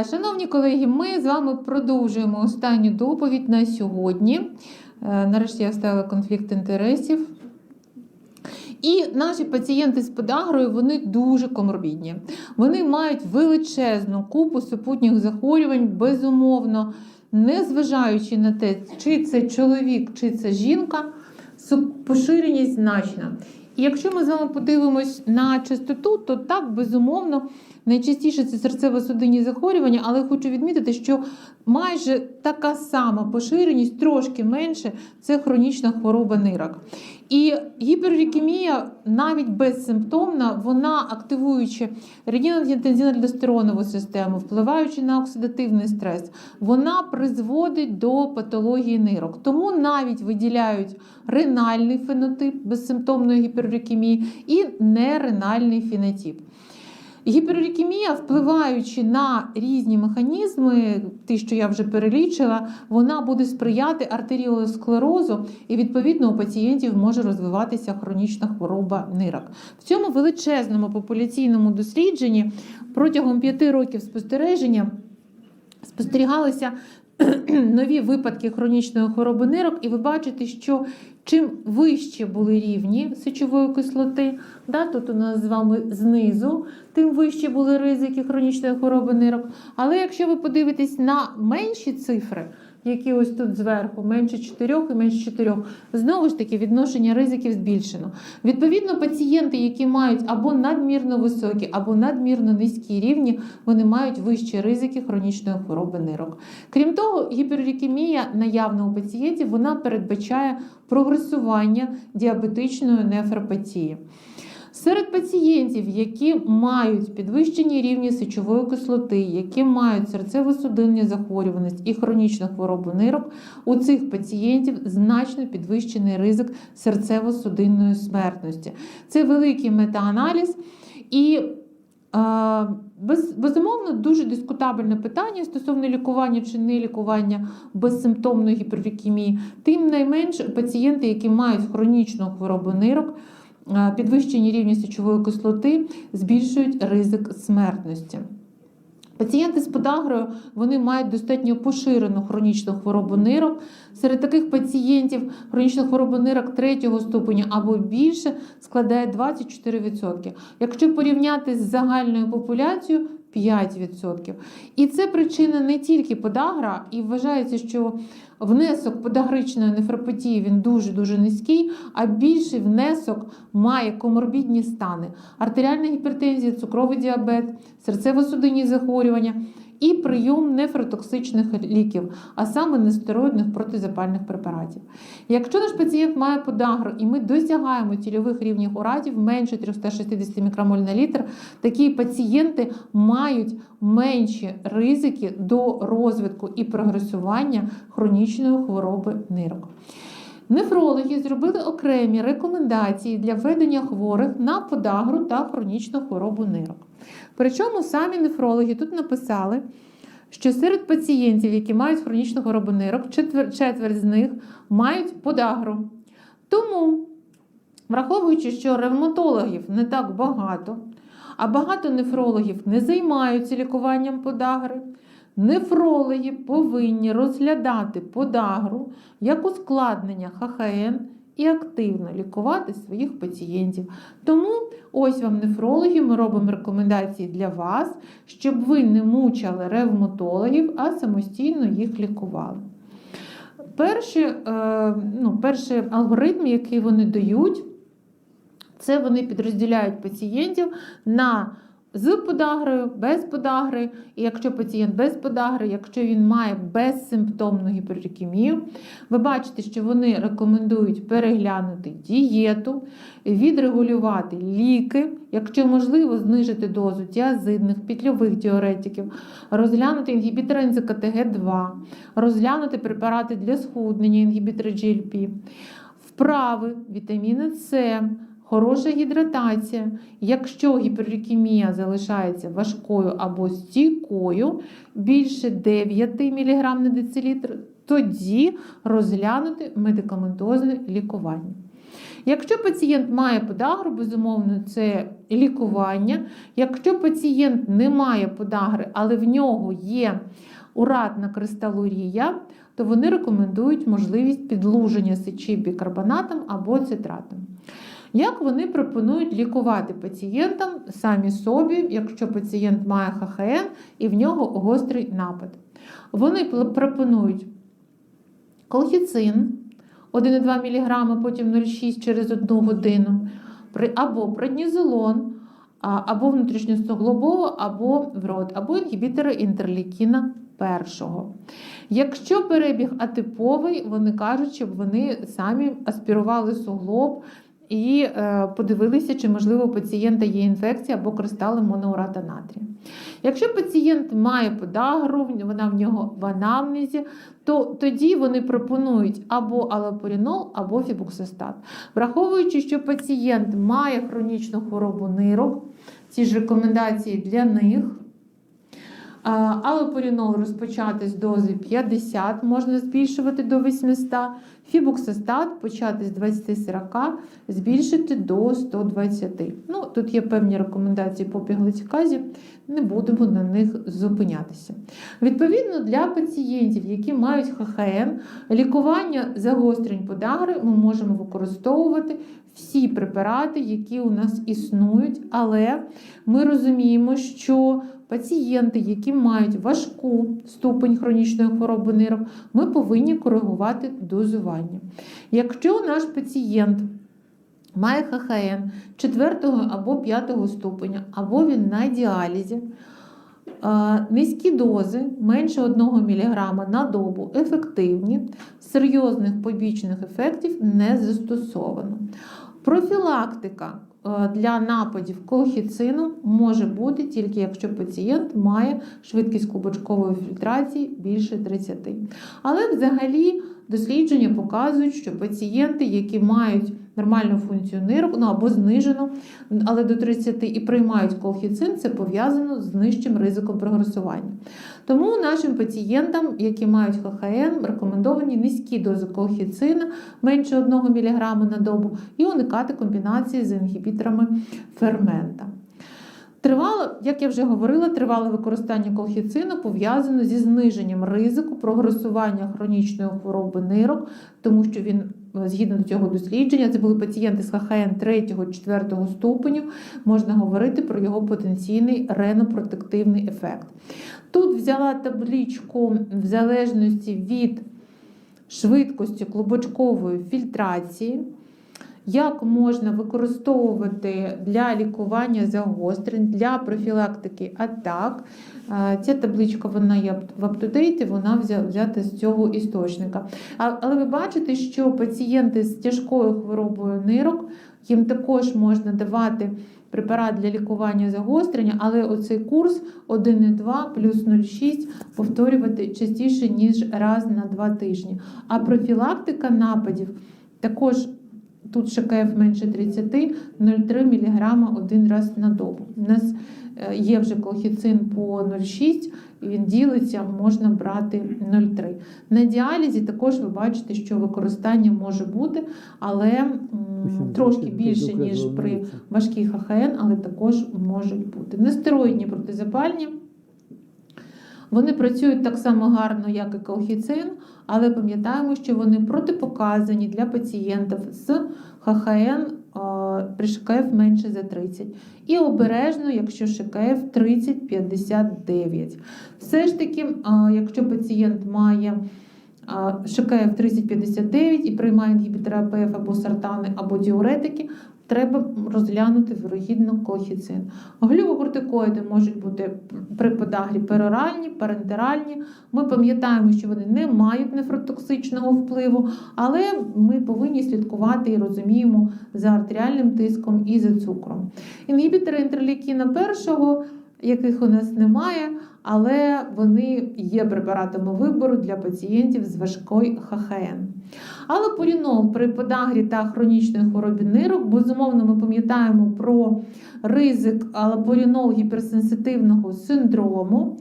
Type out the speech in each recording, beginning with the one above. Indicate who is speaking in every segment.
Speaker 1: Е, Шановні колеги, ми з вами продовжуємо останню доповідь на сьогодні. Е, Нарешті я вставила конфлікт інтересів. І наші пацієнти з подагрою вони дуже коморбідні. Вони мають величезну купу супутніх захворювань, безумовно, незважаючи на те, чи це чоловік, чи це жінка, поширеність значна. І якщо ми з вами подивимось на частоту, то так, безумовно, найчастіше це серцево-судинні захворювання, але хочу відмітити, що майже така сама поширеність, трошки менше, це хронічна хвороба нирок. І гіперглікемія навіть безсимптомна, вона активуючи ренінно-тензинальдостеронову систему, впливаючи на оксидативний стрес, вона призводить до патології нирок. Тому навіть виділяють ренальний фенотип безсимптомної гіперглікемії і неренальний фенотип. Гіперглікемія, впливаючи на різні механізми, ті, що я вже перелічила, вона буде сприяти артеріосклерозу, і відповідно у пацієнтів може розвиватися хронічна хвороба нирок. В цьому величезному популяційному дослідженні протягом п'яти років спостереження спостерігалися нові випадки хронічної хвороби нирок, і ви бачите, що чим вищі були рівні сечової кислоти, да, тут у нас з вами знизу, тим вищі були ризики хронічної хвороби нирок. Але якщо ви подивитесь на менші цифри, які ось тут зверху, менше 4 і менше 4, знову ж таки відношення ризиків збільшено. Відповідно, пацієнти, які мають або надмірно високі, або надмірно низькі рівні, вони мають вищі ризики хронічної хвороби нирок. Крім того, гіперглікемія наявна у пацієнтів вона передбачає прогресування діабетичної нефропатії. Серед пацієнтів, які мають підвищені рівні сечової кислоти, які мають серцево-судинні захворюваність і хронічну хворобу нирок, у цих пацієнтів значно підвищений ризик серцево-судинної смертності. Це великий метааналіз і е, без, безумовно дуже дискутабельне питання стосовно лікування чи не лікування безсимптомної гіперглікемії. Тим найменш пацієнти, які мають хронічну хворобу нирок, підвищені рівні сечової кислоти збільшують ризик смертності. Пацієнти з подагрою вони мають достатньо поширену хронічну хворобу нирок. Серед таких пацієнтів хронічна хвороба нирок третього ступеня або більше складає 24%. Якщо порівняти з загальною популяцією 5%. І це причина не тільки подагра, і вважається, що внесок подагричної нефропатії він дуже-дуже низький, а більший внесок має коморбідні стани: артеріальна гіпертензія, цукровий діабет, серцево-судинні захворювання і прийом нефротоксичних ліків, а саме нестероїдних протизапальних препаратів. Якщо наш пацієнт має подагру і ми досягаємо цільових рівнів урадів менше 360 мікромоль на літр, такі пацієнти мають менші ризики до розвитку і прогресування хронічної хвороби нирок. Нефрологи зробили окремі рекомендації для введення хворих на подагру та хронічну хворобу нирок. Причому самі нефрологи тут написали, що серед пацієнтів, які мають хронічну хворобу нирок, четвер- четверть з них мають подагру. Тому, враховуючи, що ревматологів не так багато, а багато нефрологів не займаються лікуванням подагри, нефрологи повинні розглядати подагру як ускладнення ХХН і активно лікувати своїх пацієнтів. Тому ось вам нефрологи, ми робимо рекомендації для вас, щоб ви не мучали ревматологів, а самостійно їх лікували. Перший, е, ну, перший алгоритм, який вони дають, це вони підрозділяють пацієнтів на з подагрою, без подагри. І якщо пацієнт без подагри, якщо він має безсимптомну гіперглікемію, ви бачите, що вони рекомендують переглянути дієту, відрегулювати ліки, якщо можливо, знижити дозу тіазидних, петльових діуретиків, розглянути інгібітори НЗКТГ2, розглянути препарати для схуднення, інгібітори GLP, вправи, вітаміни С. Хороша гідратація. Якщо гіперглікемія залишається важкою або стійкою, більше 9 мг на децилітр, тоді розглянути медикаментозне лікування. Якщо пацієнт має подагру, безумовно, це лікування. Якщо пацієнт не має подагри, але в нього є уратна кристалурія, то вони рекомендують можливість підлуження сечі бікарбонатом або цитратом. Як вони пропонують лікувати пацієнтам самі собі, якщо пацієнт має ХХН і в нього гострий напад? Вони пропонують колхіцин 1,2 мг, потім 0,6 через 1 годину, або преднізолон, або внутрішньостоглобово, або в рот, або інгібітори інтерлікіна першого. Якщо перебіг атиповий, вони кажуть, щоб вони самі аспірували суглоб і е, подивилися, чи можливо у пацієнта є інфекція або кристали моноурата натрію. Якщо пацієнт має подагру, вона в нього в анамнезі, то тоді вони пропонують або алапорінол, або фібуксостат. Враховуючи, що пацієнт має хронічну хворобу нирок, ці ж рекомендації для них. Алопорінол розпочати з дози 50, можна збільшувати до 800. Фібуксостат почати з 20-40, збільшити до 120. Ну, тут є певні рекомендації по піглицьказі, не будемо на них зупинятися. Відповідно, для пацієнтів, які мають ХХН, лікування загострень подагри ми можемо використовувати всі препарати, які у нас існують, але ми розуміємо, що пацієнти, які мають важку ступень хронічної хвороби нирок, ми повинні коригувати дозування. Якщо наш пацієнт має ХХН 4 або 5 ступеня, або він на діалізі, низькі дози менше 1 мг на добу ефективні, серйозних побічних ефектів не застосовано. Профілактика для нападів колхіцину може бути тільки якщо пацієнт має швидкість кубочкової фільтрації більше 30. Але взагалі дослідження показують, що пацієнти, які мають нормальну функцію нирок, ну або знижену, але до 30 і приймають колхіцин, це пов'язано з нижчим ризиком прогресування. Тому нашим пацієнтам, які мають ХХН, рекомендовані низькі дози колхіцина менше 1 мг на добу і уникати комбінації з інгібіторами фермента. Тривало, як я вже говорила, тривале використання колхіцину пов'язано зі зниженням ризику прогресування хронічної хвороби нирок, тому що він, згідно до цього дослідження, це були пацієнти з ХХН 3-4 ступеню, можна говорити про його потенційний ренопротективний ефект. Тут взяла табличку в залежності від швидкості клубочкової фільтрації як можна використовувати для лікування загострень, для профілактики атак. Ця табличка вона є в аптодейті, вона взя- взята з цього істочника. Але ви бачите, що пацієнти з тяжкою хворобою нирок їм також можна давати препарат для лікування загострення, але оцей курс 1,2 плюс 0,6 повторювати частіше, ніж раз на два тижні. А профілактика нападів також тут ШКФ менше 30, 0,3 мг один раз на добу. У нас е, є вже колхіцин по 0,6, і він ділиться, можна брати 0,3. На діалізі також ви бачите, що використання може бути, але трошки більше, ніж при важкій ХХН, але також можуть бути. Нестероїдні протизапальні. Вони працюють так само гарно, як і колхіцин, але пам'ятаємо, що вони протипоказані для пацієнтів з ХХН при ШКФ менше за 30. І обережно, якщо ШКФ 30-59. Все ж таки, якщо пацієнт має ШКФ 30-59 і приймає інгібітори АПФ або сартани, або діуретики, треба розглянути вірогідно колхіцин. Глюкокортикоїди можуть бути при подагрі пероральні, парентеральні. Ми пам'ятаємо, що вони не мають нефротоксичного впливу, але ми повинні слідкувати і розуміємо за артеріальним тиском і за цукром. Інгібітори інтерлікіна першого, яких у нас немає, але вони є препаратами вибору для пацієнтів з важкою ХХН. Алополінол при подагрі та хронічної хворобі нирок, безумовно, ми пам'ятаємо про ризик алополінол гіперсенситивного синдрому.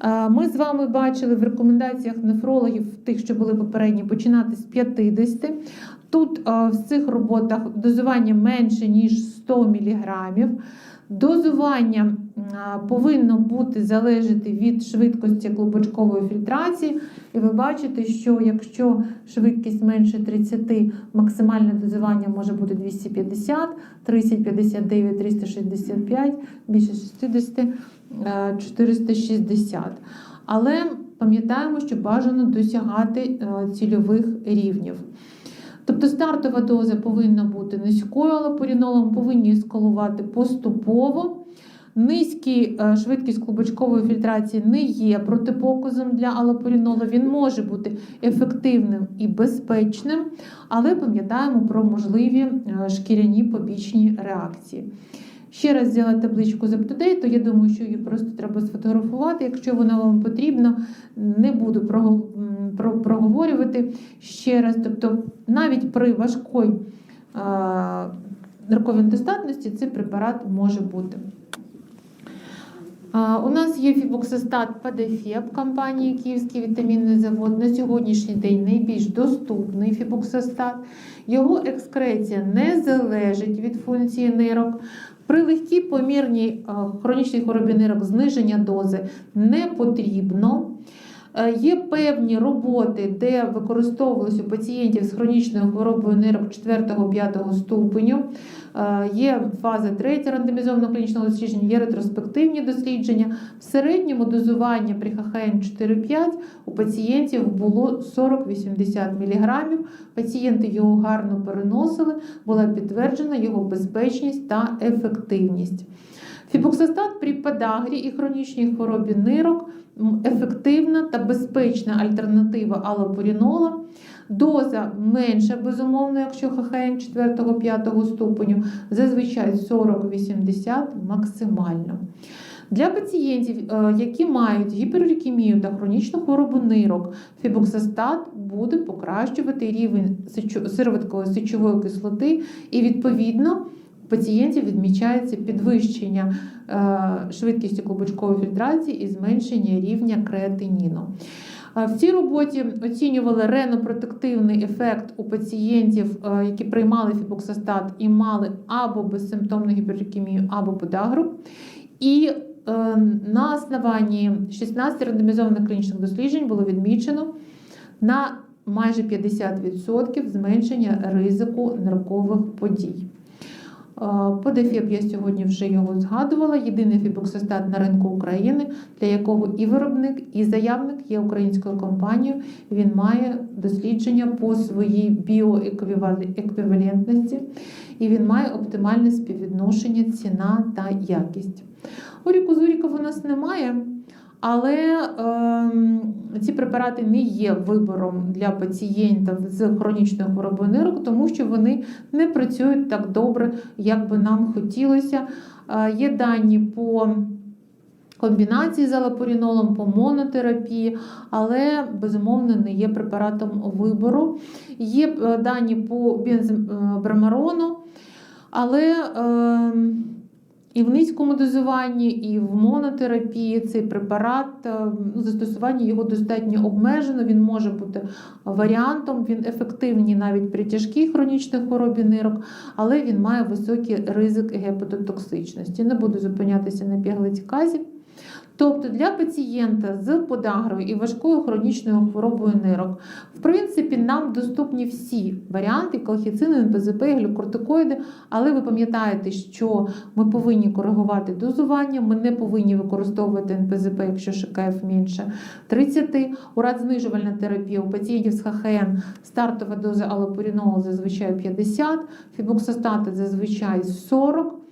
Speaker 1: Е, Ми з вами бачили в рекомендаціях нефрологів, тих, що були попередні, починати з 50. Тут е, в цих роботах дозування менше, ніж 100 мг. Дозування повинно бути залежати від швидкості клубочкової фільтрації. І ви бачите, що якщо швидкість менше 30, максимальне дозування може бути 250, 30, 59, 365, більше 60, е, 460. Але пам'ятаємо, що бажано досягати е, цільових рівнів. Тобто стартова доза повинна бути низькою, але порінолом повинні сколувати поступово. Низький е, швидкість клубочкової фільтрації не є протипоказом для алопорінолу. Він може бути ефективним і безпечним, але пам'ятаємо про можливі е, шкіряні побічні реакції. Ще раз взяла табличку з UpToDate, я думаю, що її просто треба сфотографувати. Якщо вона вам потрібна, не буду проговорювати ще раз. Тобто, навіть при важкій нарковій недостатності цей препарат може бути. У нас є фібоксистат ПДФЕП компанії Київський вітамінний завод. На сьогоднішній день найбільш доступний фібоксистат. Його екскреція не залежить від функції нирок. При легкій помірній а, хронічній хворобі нирок зниження дози не потрібно. Е, Є певні роботи, де використовувалися у пацієнтів з хронічною хворобою нирок 4-5 ступеню. Е, Є фаза 3 рандомізованого клінічного дослідження, є ретроспективні дослідження. В середньому дозування при ХХН 4-5 у пацієнтів було 40-80 мг. Пацієнти його гарно переносили, була підтверджена його безпечність та ефективність. Фібоксостат при подагрі і хронічній хворобі нирок ефективна та безпечна альтернатива алопорінола. Доза менша, безумовно, якщо ХХН 4-5 ступеню, зазвичай 40-80 максимально. Для пацієнтів, е, які мають гіперурікемію та хронічну хворобу нирок, фібоксостат буде покращувати рівень сироваткової сечової кислоти і відповідно пацієнтів відмічається підвищення е, швидкості клубочкової фільтрації і зменшення рівня креатиніну. Е, В цій роботі оцінювали ренопротективний ефект у пацієнтів, е, які приймали фібоксостат і мали або безсимптомну гіперікемію, або подагру. І на основанні 16 рандомізованих клінічних досліджень було відмічено на майже 50% зменшення ризику ниркових подій. Е, По ДФІП я сьогодні вже його згадувала. Єдиний фібоксистат на ринку України, для якого і виробник, і заявник є українською компанією. Він має дослідження по своїй біоеквівалентності, і він має оптимальне співвідношення ціна та якість. Оріку Зуріков у нас немає. Але ем, ці препарати не є вибором для пацієнтів з хронічною хворобою нирок, тому що вони не працюють так добре, як би нам хотілося. Є дані по комбінації з алапорінолом, по монотерапії, але безумовно не є препаратом вибору. Є е, дані по бензобрамарону, але е, і в низькому дозуванні, і в монотерапії цей препарат, е, ну, застосування його достатньо обмежено. Він може бути варіантом, він ефективний навіть при тяжкій хронічній хворобі нирок, але він має високий ризик гепатотоксичності. Не буду зупинятися на піглицьказі. Тобто для пацієнта з подагрою і важкою хронічною хворобою нирок, в принципі, нам доступні всі варіанти колхіцини, НПЗП, глюкортикоїди, але ви пам'ятаєте, що ми повинні коригувати дозування, ми не повинні використовувати НПЗП, якщо ШКФ менше 30. Урадзнижувальна терапія у пацієнтів з ХХН стартова доза алопорінолу зазвичай 50, фібоксостати зазвичай 40.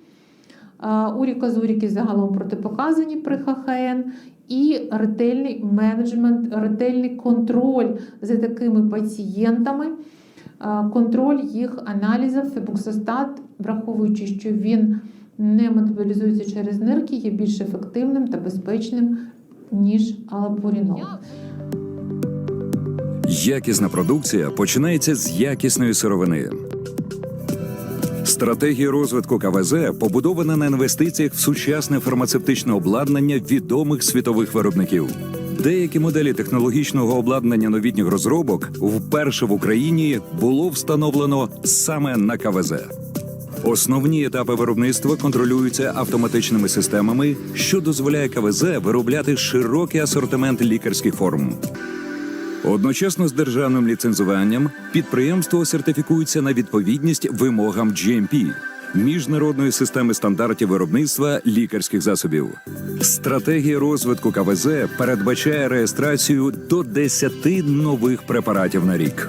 Speaker 1: Уріказуріки загалом протипоказані при ХХН і ретельний менеджмент, ретельний контроль за такими пацієнтами, контроль їх аналізів, фебуксостат, враховуючи, що він не метаболізується через нирки, є більш ефективним та безпечним, ніж алапорінол.
Speaker 2: Якісна продукція починається з якісної сировини. Стратегія розвитку КВЗ побудована на інвестиціях в сучасне фармацевтичне обладнання відомих світових виробників. Деякі моделі технологічного обладнання новітніх розробок вперше в Україні було встановлено саме на КВЗ. Основні етапи виробництва контролюються автоматичними системами, що дозволяє КВЗ виробляти широкий асортимент лікарських форм. Одночасно з державним ліцензуванням підприємство сертифікується на відповідність вимогам GMP – міжнародної системи стандартів виробництва лікарських засобів. Стратегія розвитку КВЗ передбачає реєстрацію до 10 нових препаратів на рік.